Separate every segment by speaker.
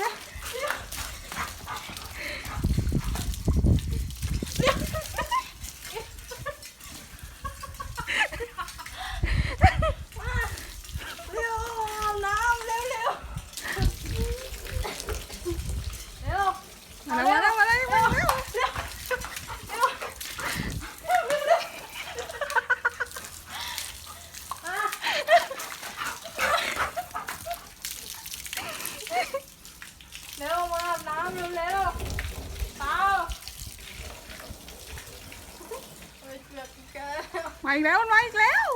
Speaker 1: আমরা มาอีกแล้วมันมาอีกแล้ว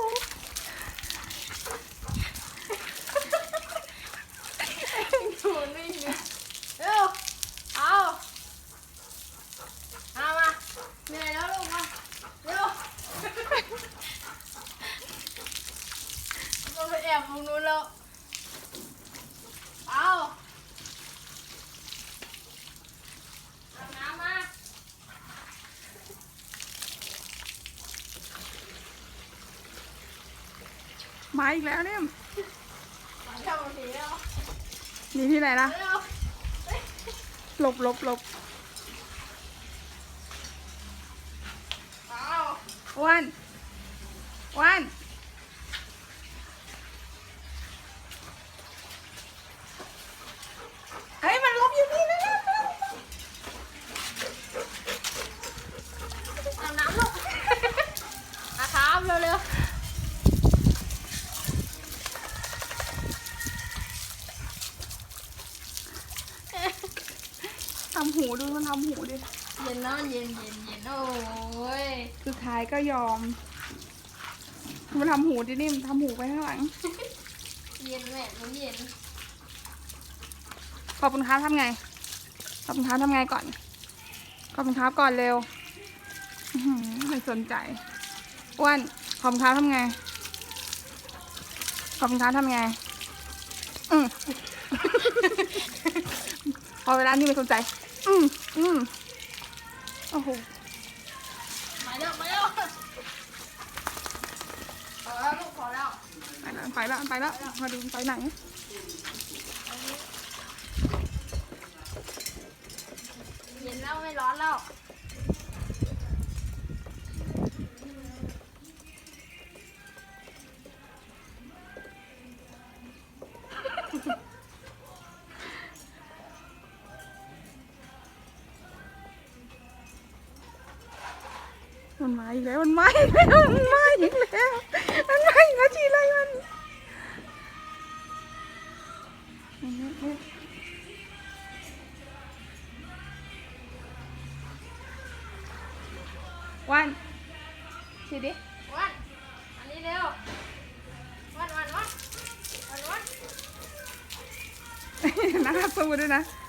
Speaker 2: ถูนไม่มีเร็วเอาเอามาเหนื่อยแล้วลูกมาเร็วเราไปแอบตรงนู้นแล้วเอาอาบน้ำมา
Speaker 1: มาอีกแล้วเนี่ย
Speaker 2: ขอเที่ยวทีแล้ว
Speaker 1: หนี่ที่ไหนล่ะ
Speaker 2: เร็ว
Speaker 1: หลบหลบหลบ
Speaker 2: เอา
Speaker 1: อ้วนอ้วนเฮ้ยมันหลบอยู่นี่นะ
Speaker 2: อาบน้ำลูกอาครับเร็ว
Speaker 1: ทำ หูดูมันทำหูดิ
Speaker 2: ๆเย็นแล้วมันเย็นเย็นเย็นโอ้ย
Speaker 1: สุดท้ายก็ยอม มันทำหูดินี่มันทำหูไปข้างหลัง
Speaker 2: เย็นแม่มันเย็น
Speaker 1: ขอบคุณครับทำไง ขอบคุณครับทำไงก่อน ขอบคุณครับก่อนเร็วอื้อหือไม่สนใจอ้วนขอบคุณครับทำไง ขอบคุณครับทำไง อืมพอเวลานี่ไม่สนใจ อืมอืมโอ้โห
Speaker 2: มาเร็วมาเร็วพอแล้วลูกพอแล้ว
Speaker 1: ไปแล้วไปแล้วไปแล้วมาดูไปไหน
Speaker 2: เย็นแล้วไม่ร้อนแล้ว
Speaker 1: มันมาอีกแล้วมันมาอีกแล้วมันมาอีกแล้วมันมาอีกแล้วทีไรมันวันฉีดดิ
Speaker 2: วันอันนี้เร็ววันวันวันวันวัน
Speaker 1: นะครับสู้ด้วยนะ
Speaker 2: ว